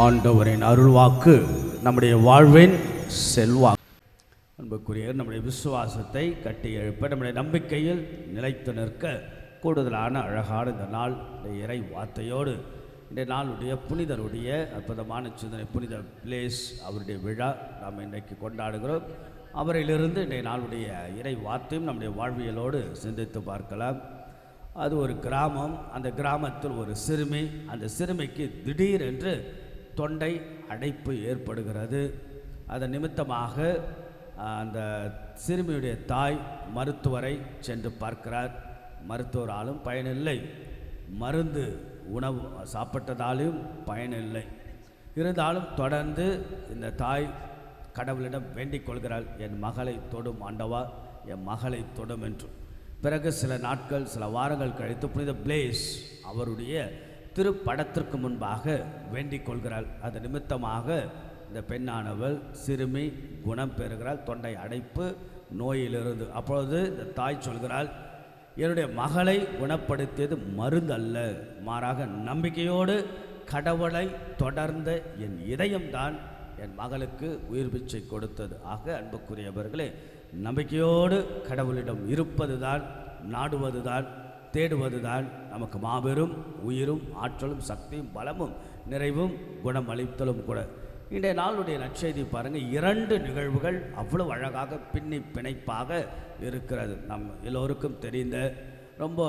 ஆண்டவரின் அருள்வாக்கு நம்முடைய வாழ்வின் செல்வாக்கு. அன்புக்குரிய நம்முடைய விசுவாசத்தை கட்டி எழுப்ப நம்முடைய நம்பிக்கையில் நிலைத்து நிற்க கூடுதலான அழகான இந்த நாள் இந்த இறை வார்த்தையோடு இன்றைய நாளுடைய புனிதருடைய அற்புதமான சிந்தனை புனித பிளேஸ் அவருடைய விழா நாம் இன்றைக்கு கொண்டாடுகிறோம். அவரிலிருந்து இன்றைய நாளுடைய இறை வார்த்தையும் நம்முடைய வாழ்வியலோடு சிந்தித்து பார்க்கலாம். அது ஒரு கிராமம் அந்த கிராமத்தில் ஒரு சிறுமி அந்த சிறுமிக்கு திடீரென்று தொண்டை அடைப்பு ஏற்படுகிறது. அதன் நிமித்தமாக அந்த சிறுமியுடைய தாய் மருத்துவரை சென்று பார்க்கிறார். மருத்துவராலும் பயனில்லை. மருந்து உணவு சாப்பிட்டதாலும் பயனில்லை. இருந்தாலும் தொடர்ந்து இந்த தாய் கடவுளிடம் வேண்டிக் கொள்கிறாள். என் மகளை தொடும் ஆண்டவா என் மகளை தொடும் என்று. பிறகு சில நாட்கள் சில வாரங்கள் கழித்து புனித பிளேஸ் அவருடைய திருப்படத்திற்கு முன்பாக வேண்டிக் கொள்கிறாள். அது நிமித்தமாக இந்த பெண்ணானவள் சிறுமி குணம் பெறுகிறாள். தொண்டை அடைப்பு நோயிலிருந்து. அப்பொழுது இந்த தாய் சொல்கிறாள் என்னுடைய மகளை குணப்படுத்தியது மருந்து அல்ல. மாறாக நம்பிக்கையோடு கடவுளை தொடர்ந்த என் இதயம்தான் என் மகளுக்கு உயிர் பிச்சை கொடுத்தது. ஆக அன்புக்குரியவர்களே நம்பிக்கையோடு கடவுளிடம் இருப்பதுதான் நாடுவதுதான் தேடுவதுதான் நமக்கு மாபெரும் உயிரும் ஆற்றலும் சக்தியும் பலமும் நிறைவும் குணமளித்தலும் கூட. இன்றைய நாளுடைய நற்செய்தி பாருங்கள் இரண்டு நிகழ்வுகள் அவ்வளவு அழகாக பின்னி பிணைப்பாக இருக்கிறது. நம் எல்லோருக்கும் தெரிந்த ரொம்ப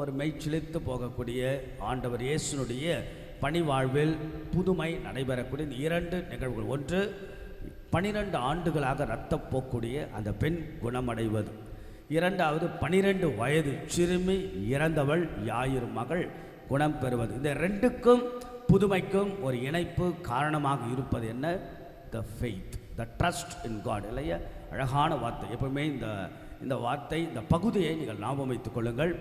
ஒரு மெய்ச்சிலித்து போகக்கூடிய ஆண்டவர் இயேசுனுடைய பணிவாழ்வில் புதுமை நடைபெறக்கூடிய இந்த இரண்டு நிகழ்வுகள். ஒன்று பனிரெண்டு ஆண்டுகளாக ரத்தம் போக்கூடிய அந்த பெண் குணமடைவது. இரண்டாவது பனிரெண்டு வயது சிறுமி இறந்தவள் யாயிரு மகள் குணம் பெறுவது. இந்த ரெண்டுக்கும் புதுமைக்கும் ஒரு இணைப்பு காரணமாக இருப்பது என்ன? The faith the trust in God இல்லையா? அழகான வார்த்தை. எப்பவுமே இந்த இந்த வார்த்தை இந்த பகுதியை நீங்கள் ஞாபகம் வைத்துக் கொள்ளுங்கள்.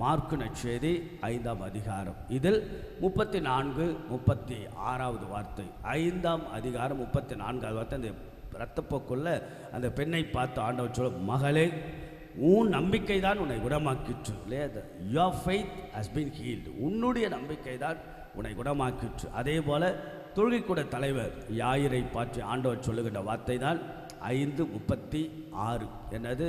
மார்க்கு நற்செய்தி ஐந்தாம் அதிகாரம். இதில் முப்பத்தி நான்கு முப்பத்தி ஆறாவது வார்த்தை. ஐந்தாம் அதிகாரம் முப்பத்தி நான்காவது வார்த்தை அந்த இரத்தப்போக்குள்ள அந்த பெண்ணை பார்த்து ஆண்டவர் சொல்ல மகளே உன் நம்பிக்கை தான் உன்னை குணமாக்கிற்று. இல்லையா? Your faith has been healed உன்னுடைய நம்பிக்கை தான் உன்னை குணமாக்கிற்று. அதே போல் தொழுகைக்கூட தலைவர் யாயிரை பாற்றி ஆண்டவர் சொல்லுகின்ற வார்த்தை தான் ஐந்து முப்பத்தி ஆறு. என்னது?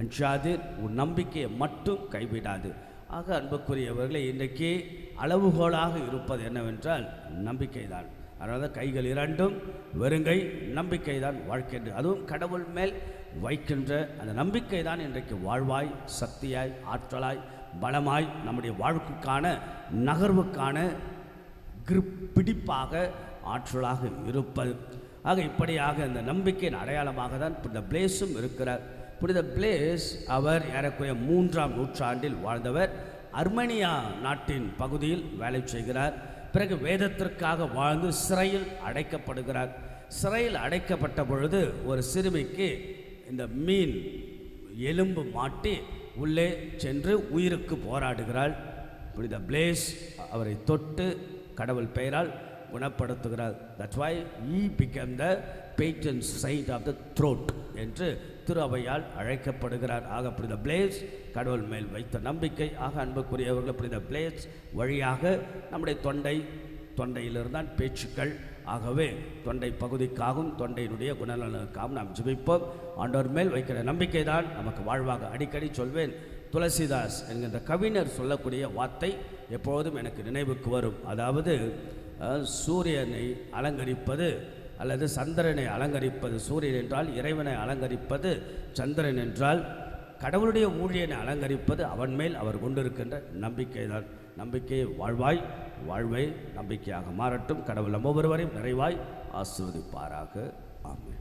அஞ்சாது உன் நம்பிக்கையை மட்டும் கைவிடாது. ஆக அன்புக்குரியவர்களே இன்றைக்கு அளவுகோலாக இருப்பது என்னவென்றால் நம்பிக்கை தான் அதனால தான் கைகள் இரண்டும் வெறுங்கை நம்பிக்கை தான் வாழ்க்கை என்று. அதுவும் கடவுள் மேல் வைக்கின்ற அந்த நம்பிக்கை தான் இன்றைக்கு வாழ்வாய் சக்தியாய் ஆற்றலாய் பலமாய் நம்முடைய வாழ்க்கைக்கான நகர்வுக்கான கிருப்பிடிப்பாக ஆற்றலாக இருப்பது. ஆக இப்படியாக இந்த நம்பிக்கையின் அடையாளமாக தான் புனித பிளேஸும் இருக்கிறார். புனித பிளேஸ் அவர் ஏறக்குறைய மூன்றாம் நூற்றாண்டில் வாழ்ந்தவர். அர்மேனியா நாட்டின் பகுதியில் வேலை செய்கிறார். பிறகு வேதத்திற்காக வாழ்ந்து சிறையில் அடைக்கப்படுகிறார். சிறையில் அடைக்கப்பட்ட பொழுது ஒரு சிறுமிக்கு இந்த மீன் எலும்பு மாட்டி உள்ளே சென்று உயிருக்கு போராடுகிறாள். புனித பிளேஸ் அவரை தொட்டு கடவுள் பெயரால் குணப்படுத்துகிறார். That's why he became the patron saint of the throat என்று திரு அவையால் அழைக்கப்படுகிறார். ஆக புரித பிளேஸ் கடவுள் மேல் வைத்த நம்பிக்கை ஆக அன்புக்குரியவர்கள் புரித பிளேஸ் வழியாக நம்முடைய தொண்டை தொண்டையிலிருந்தான் பேச்சுக்கள். ஆகவே தொண்டை பகுதிக்காகவும் தொண்டையினுடைய குணநலனுக்காகவும் நாம் ஜிபிப்போம். ஆண்டவர் மேல் வைக்கிற நம்பிக்கை தான் நமக்கு வாழ்வாக. அடிக்கடி சொல்வேன் துளசிதாஸ் என்கின்ற கவிஞர் சொல்லக்கூடிய வார்த்தை எப்போதும் எனக்கு நினைவுக்கு வரும். அதாவது சூரியனை அலங்கரிப்பது அல்லது சந்திரனை அலங்கரிப்பது. சூரியன் என்றால் இறைவனை அலங்கரிப்பது சந்திரன் என்றால் கடவுளுடைய ஊழியனை அலங்கரிப்பது அவன் மேல் அவர் கொண்டிருக்கின்ற நம்பிக்கை தான் நம்பிக்கையை வாழ்வாய் வாழ்வை நம்பிக்கையாக மாறட்டும். கடவுள் நம்ம ஒவ்வொருவரையும் நிறைவாய் ஆசீர்வதிப்பாராக. ஆமென்.